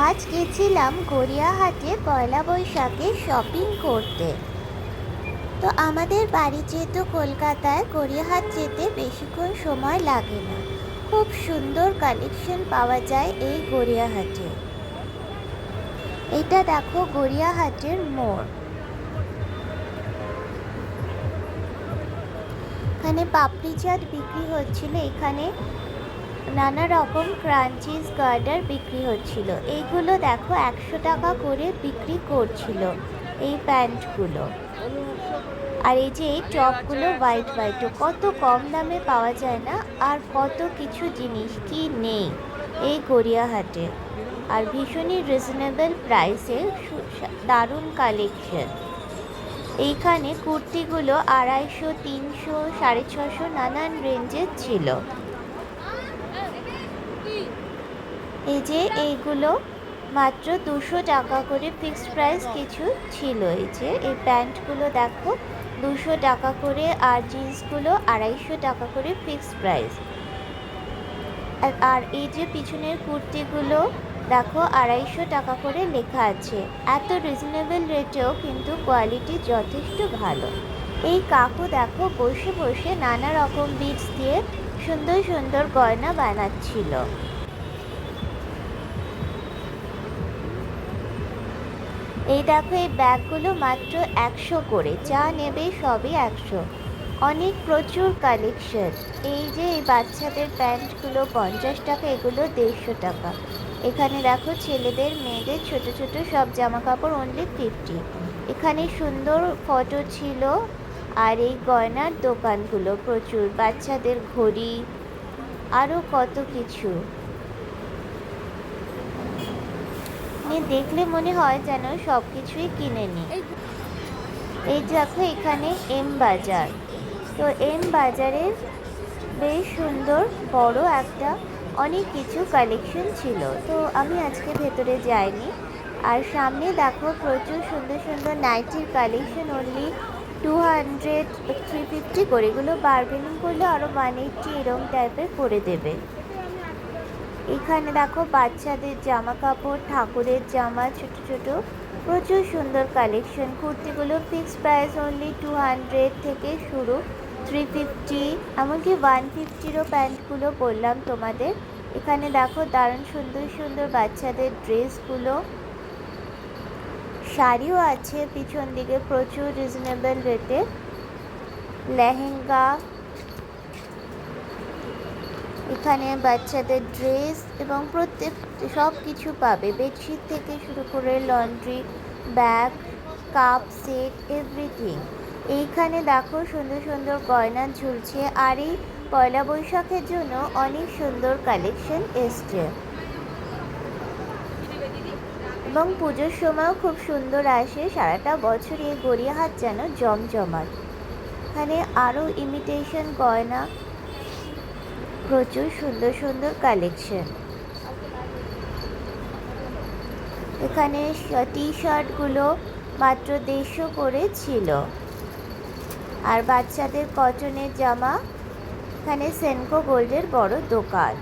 আজ গেছিলাম গড়িয়াহাটে পয়লা বৈশাখে শপিং করতে। তো আমাদের বাড়ি যেহেতু কলকাতায়, গড়িয়াহাট যেতে বেশিক্ষণ সময় লাগে না। খুব সুন্দর কালেকশন পাওয়া যায় এই গড়িয়াহাটে। এটা দেখো গড়িয়াহাটের মোড়। এখানে পাপড়ি চাট বিক্রি হচ্ছিল, এখানে নানা রকম ক্রাঞ্চিস গার্ডার বিক্রি হচ্ছিল। এইগুলো দেখো একশো টাকা করে বিক্রি করছিল, এই প্যান্টগুলো। আর এই যে এই টপগুলো হোয়াইট হোয়াইটও কত কম দামে পাওয়া যায় না? আর কত কিছু জিনিস কি নেই এই গড়িয়াহাটে? আর ভীষণই রিজনেবল প্রাইসে দারুণ কালেকশন এইখানে কুর্তিগুলো আড়াইশো, তিনশো, সাড়ে ছশো নানান রেঞ্জের ছিল। এই যে এইগুলো মাত্র দুশো টাকা করে ফিক্সড প্রাইস কিছু ছিল। এই যে এই প্যান্টগুলো দেখো, দুশো টাকা করে আর জিন্সগুলো আড়াইশো টাকা করে ফিক্সড প্রাইস আর এই যে পিছনের কুর্তিগুলো দেখো, আড়াইশো টাকা করে লেখা আছে। এত রিজনেবল রেটেও কিন্তু কোয়ালিটি যথেষ্ট ভালো। এই কাকু দেখো বসে বসে নানা রকম বিটস দিয়ে সুন্দর সুন্দর গয়না বানাচ্ছিল। এই দেখো, এই ব্যাগগুলো মাত্র একশো করে। যা নেবে সবই একশো। অনেক প্রচুর কালেকশন এই যে, এই বাচ্চাদের প্যান্টগুলো পঞ্চাশ টাকা, এগুলো দেড়শো টাকা। এখানে দেখো, ছেলেদের, মেয়েদের ছোট ছোট সব জামা কাপড় অনলি ফিফটি এখানে সুন্দর ফটো ছিল আর এই গয়নার দোকানগুলো প্রচুর। বাচ্চাদের ঘড়ি আরও কত কিছু। দেখলে মনে হয় যেন সব কিছুই কিনে নিই এই দেখো, এখানে এম বাজার। তো এম বাজারের বেশ সুন্দর, বড় একটা অনেক কিছু কালেকশন ছিল। তো আমি আজকে ভেতরে যাইনি। আর সামনে দেখো, প্রচুর সুন্দর সুন্দর নাইটির collection only two hundred three fifty করে। এগুলো বার্গেনিং করলে আরও ওয়ান এইটটি এরকম টাইপের করে দেবে। এখানে দেখো বাচ্চাদের জামা কাপড় ঠাকুরের জামা, ছোট ছোট। প্রচুর সুন্দর collection কুর্তিগুলো fixed price only two hundred থেকে শুরু। থ্রি ফিফটি এমনকি ওয়ান ফিফটিরও প্যান্টগুলো বললাম তোমাদের। এখানে দেখো দারুণ সুন্দর সুন্দর বাচ্চাদের ড্রেসগুলো। শাড়িও আছে পিছন দিকে প্রচুর রিজনেবল রেটে লেহেঙ্গা এখানে বাচ্চাদের ড্রেস এবং প্রত্যেক সব কিছু পাবে। বেডশিট থেকে শুরু করে laundry, bag, cup, set, everything. এইখানে দেখো সুন্দর সুন্দর গয়না ঝুলছে আর এই পয়লা বৈশাখের জন্য অনেক সুন্দর কালেকশন এসছে। এবং পুজোর সময়ও খুব সুন্দর আসে, সারাটা বছর এই গড়িয়াহাট যেন জমজমাট। এখানে আরও ইমিটেশন গয়না প্রচুর সুন্দর সুন্দর কালেকশন এখানে টি শার্টগুলো মাত্র দেড়শো করে ছিল। আর বাচ্চাদের কটনের জামা, এখানে সেনকো গোল্ডের বড় দোকান।